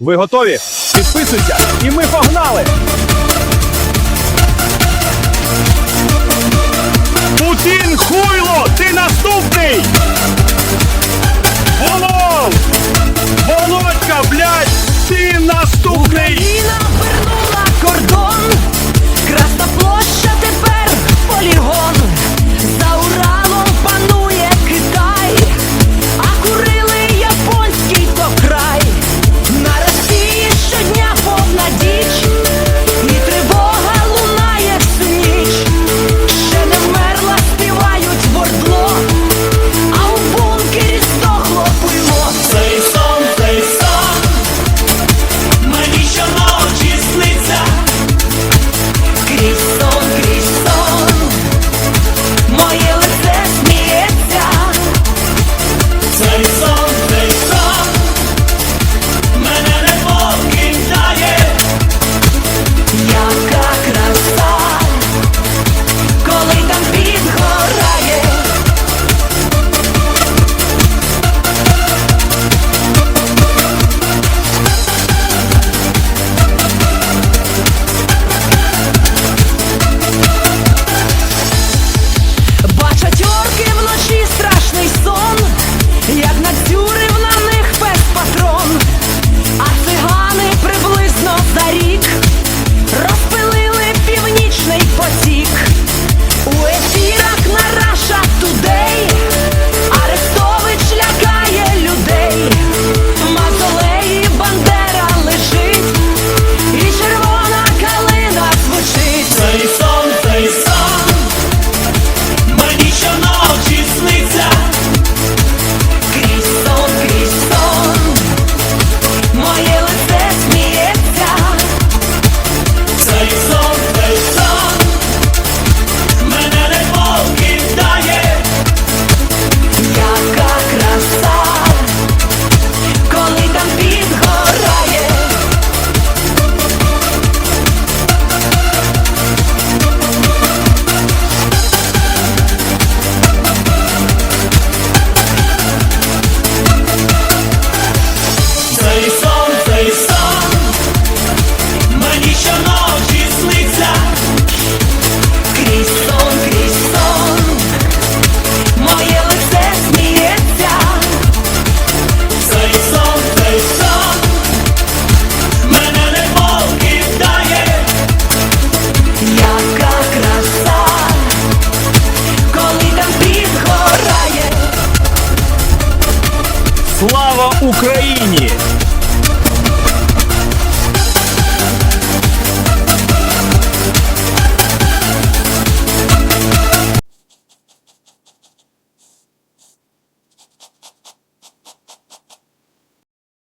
Ви готові? Підписуйся, і ми погнали! Слава Україні!